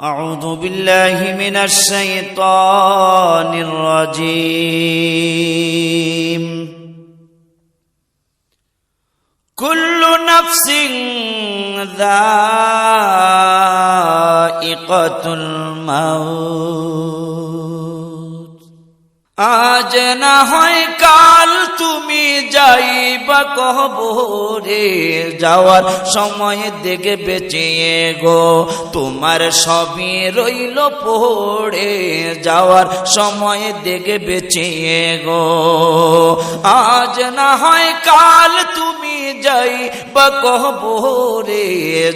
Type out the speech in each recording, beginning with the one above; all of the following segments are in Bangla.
أعوذ بالله من الشيطان الرجيم كل نفس ذائقة الموت আজ না হয় কাল তুমি যাইবা কবরে, যাওয়ার সময় দেখে বেঁচে গো, তোমার সবই রইল পড়ে। যাওয়ার সময় দেখে বেঁচে গো, আজ না হয় কাল তুমি যাই বা কবরে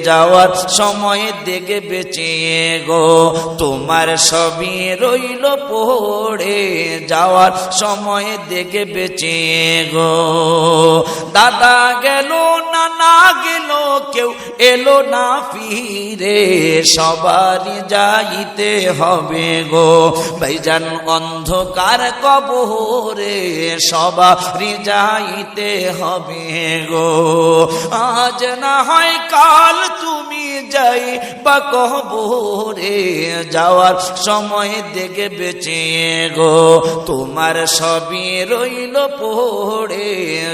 যাওয়ার সময় দেখে বেঁচে গো। তোমার সবই রইল পড়ে যাওয়ার সময় দেখে বেঁচে গো। দাদা গেল না না গেল, কেউ এলো না ফিরে। সবারই যাইতে হবে গো। ভাইজান অন্ধকার কবরে সবারই যাইতে হবে গো। আজ না হয় কাল তুমি যাই বা কবরে যাওয়ার সময় দেখে বেঁচে গো। তোমার সবই রইল পড়ে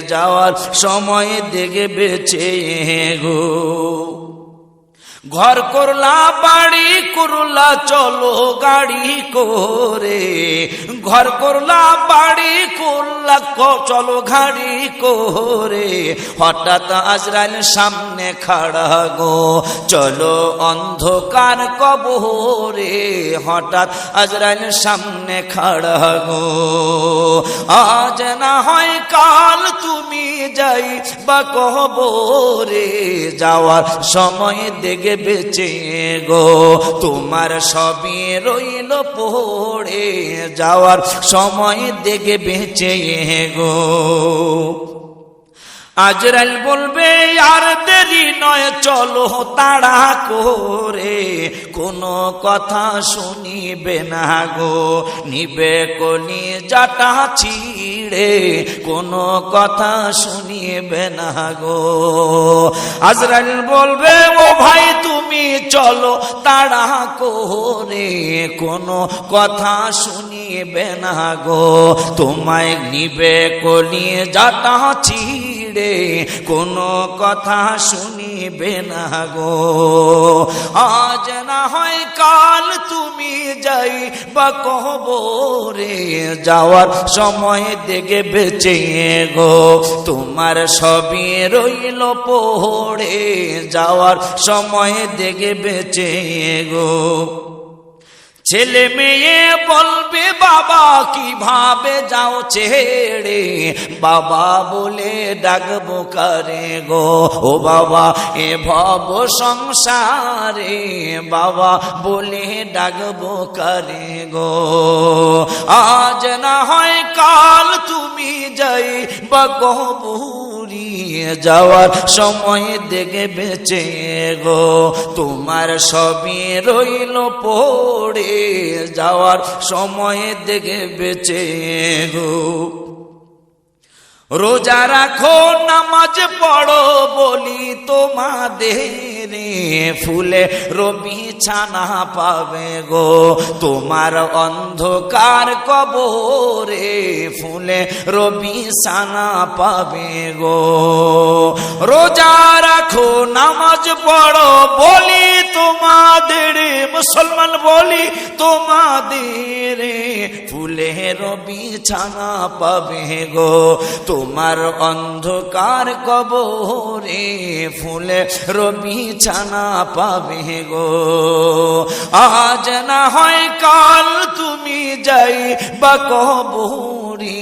যাওয়ার সময় দেখে বেঁচে গো। ঘর করলা, বাড়ি করলা, চলো গাড়ি করে। ঘর করলা, বাড়ি করলা চলো গাড়ি করে। হঠাৎ আজরাইল সামনে খাড়া গো, চলো অন্ধকার কবরে। হঠাৎ আজরাইল সামনে খাড়া গো। আজ না হয় যাই বা কহবরে যাওয়ার সময় দেখে বেঁচে গো। তোমার সবই রইল পড়ে যাওয়ার সময় দেখে বেঁচে গো। আজরাইল বলবে, আর দেরি নয়, চলো তাড়া করে। কোনো কথা শুনিবে না গো। নিবে কলি জাটা ছিড়ে। কোনো কথা শুনিবে না গো। আজরাইল বলবে, ও ভাই, তুমি চলো তাড়া করে। কোনো কথা শুনিবে না গো। তোমায় নিবে কলি জাটা ছিড়ে। কোনো কথা শুনিবে না গো। আজ না হয় কাল তুমি যাই বা কবরে যাওয়ার সময় দেখে বেঁচে গো। তোমার সবই রইল পড়ে যাওয়ার সময় দেখে বেঁচে গো। ছেলে মেয়ে বলবে বাবা কীভাবে যাও ছেড়ে? বাবা বলে, ডাকবো কারে গো? ও বাবা, এ ভব সংসারে। বাবা বলে, ডাকবো কারে গো? আজ না হয় কাল তুমি যাই বা কবুরি যাওয়ার সময় দেখে বেঁচে গো, তোমার সবই রইল পড়ে যাওয়ার সময় দেখে বেঁচে গো। রোজা রাখো, নামাজ পড়ো বলি তোমাদের। ফুলে রবি ছানা পাবে গো, তোমার অন্ধকার কবরে ফুলে রবি ছানা পাবে গো। রোজা রাখো, নামাজ পড়ো মুসলমান বলি, তোমাদের ফুলে রবি ছানা পাবে গো। তোমার অন্ধকার কবরে ফুলে রবি ছানা পাবে গো। আজ না হয় কাল তুমি যাই বা কবরি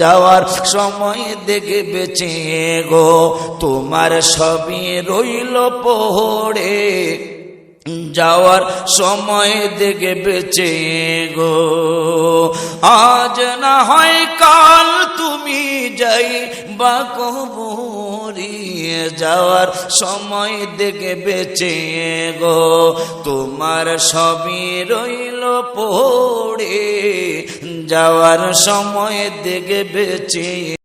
যাওয়ার সময় দেখে বেঁচে গো। তোমার সবই রইল পড়ে যাওয়ার সময় দেখে বেঁচে গো। আজ না হয় কাল তুমি যাই বা কবরি যাওয়ার সময় দেখে বেঁচে গো। তোমার সবই রইল পড়ে, যাওয়ার সময় দেখে বেঁচে